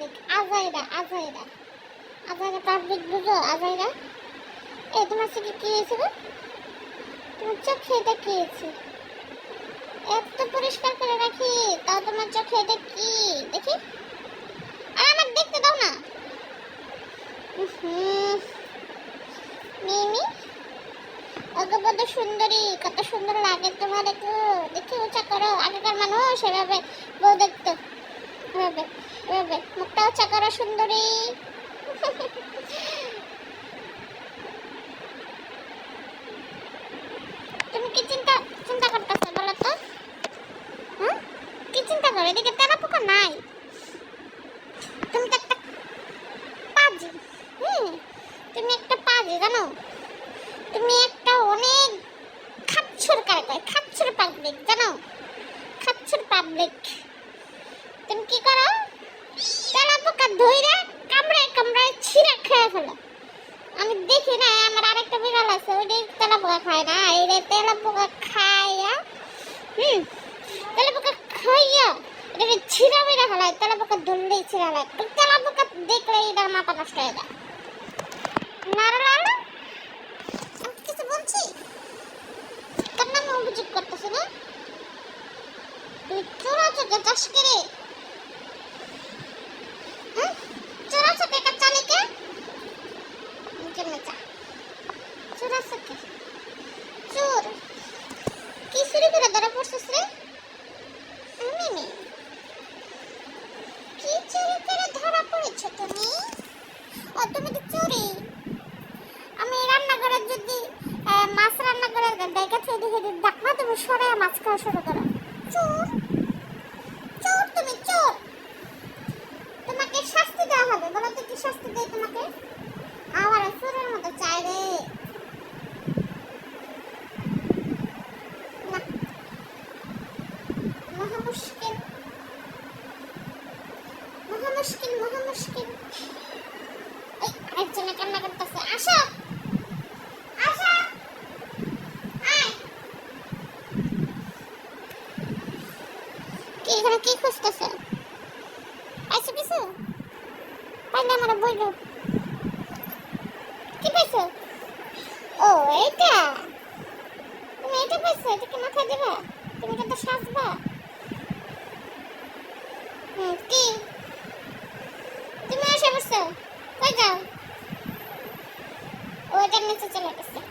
Public আজাইরা আজাইরা। আজাইরা পাবলিক বুঝো? আজাইরা? এই, তোমার চোখে কি হয়েছে গো? তোমার চোখে এটা কি হয়েছে এত পরিষ্কার করে রাখি, তাও তোমার চোখে এটা কি? দেখি। আর, আমার দেখতে দাও না। মিমি? অগবদ সুন্দরী, কত সুন্দর লাগে তোমার একটু। দেখি, উঁচা করো। আগেকার মানুষ এভাবে বউ দেখতো। এভাবে। মুখটা সুন্দরী। তুমি কি চিন্তা চিন্তা বলো তো? হ্যাঁ কি চিন্তা করো, এদিকে তেলা পোকা নাই। তুমি তো একটা পাজি। হুম, তুমি একটা পাজি, জানো? তুমি একটা অনেক খাচ্ছর কারে কয় খাচ্ছর পাবলিক জানো? খাচ্ছর পাবলিক তুমি কি করো? ধইরা কামড়ায় কামড়ায় ছিঁড়া খেয়ে ফেলো। আমি দেখি না আমার আরেকটা বিড়াল আছে, ওইটা তেলা পোকা খায় না এটা তেলা পোকা খাইয়া হুম, তেলা পোকা খাইয়া এটাকে ছিঁড়া মেরে ফেলায়, তেলা পোকা ধরলেই ছিঁড়া তো তেলা পোকা দেখলে এটার মাথা নষ্ট হয়ে যায়। কিছু বলছি? তোর নামে অভিযোগ করতেছে না? তুই চোরা চোখে চাষ করে হ্যাঁ চোরা চোখে একটা চালিকে নিচে মেচা চোরা চোখে চোর কি চুরি করে ধরা পড়ছিস রে? আমি কি চুরি করে ধরা পড়েছ তুমি? ও তুমি তো চুরি। আমি রান্নাঘরে যদি মাছ রান্না করে দেখা থেকে দেখে ডাকনা তুমি সরে মাছ খাওয়া শুরু করো। চোর! চোর তুমি, চোর! তোমাকে শাস্তি দেওয়া হবে। বলো তো কি শাস্তি দেয় তোমাকে? আমার চোরের মতো চাই রে না মহা মুশকিল মহা মুশকিল, মহা মুশকিল। এই, আরেকজনে কান্না করতেছে। আসো। কি এখানে কি খুঁজতেছে? পাইছো কিছু? পাইলে আমার বইল। কি পাইছো? ও, এইটা। তুমি এটা পাইছো? এটাকে মাথায় দিবা? তুমি কিন্তু সাজবা। 알려주지 말겠어.